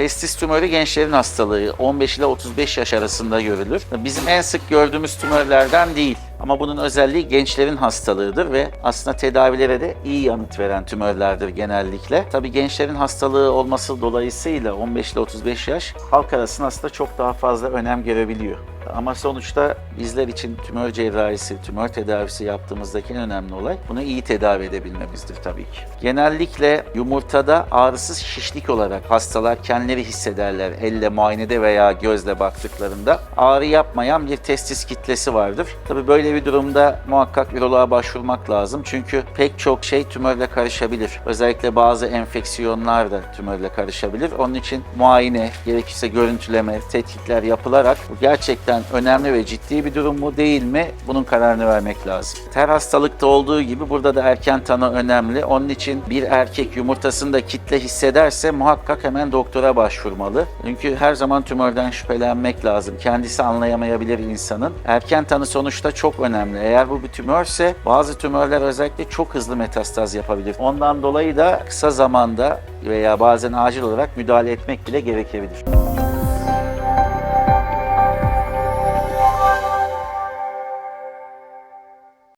Testis tümörü gençlerin hastalığı. 15 ile 35 yaş arasında görülür. Bizim en sık gördüğümüz tümörlerden değil. Ama bunun özelliği gençlerin hastalığıdır ve aslında tedavilere de iyi yanıt veren tümörlerdir genellikle. Tabii gençlerin hastalığı olması dolayısıyla 15 ile 35 yaş halk arasında aslında çok daha fazla önem görebiliyor. Ama sonuçta bizler için tümör cerrahisi, tümör tedavisi yaptığımızdaki en önemli olay bunu iyi tedavi edebilmemizdir tabii ki. Genellikle yumurtada ağrısız şişlik olarak hastalar kendileri hissederler elle muayenede veya gözle baktıklarında. Ağrı yapmayan bir testis kitlesi vardır. Tabii böyle bir durumda muhakkak üroloğa başvurmak lazım. Çünkü pek çok şey tümörle karışabilir. Özellikle bazı enfeksiyonlar da tümörle karışabilir. Onun için muayene, gerekirse görüntüleme, tetkikler yapılarak bu gerçekten önemli ve ciddi bir durum mu değil mi bunun kararını vermek lazım. Her hastalıkta olduğu gibi burada da erken tanı önemli. Onun için bir erkek yumurtasında kitle hissederse muhakkak hemen doktora başvurmalı. Çünkü her zaman tümörden şüphelenmek lazım. Kendisi anlayamayabilir insanın. Erken tanı sonuçta çok önemli. Eğer bu bir tümörse bazı tümörler özellikle çok hızlı metastaz yapabilir. Ondan dolayı da kısa zamanda veya bazen acil olarak müdahale etmek bile gerekebilir.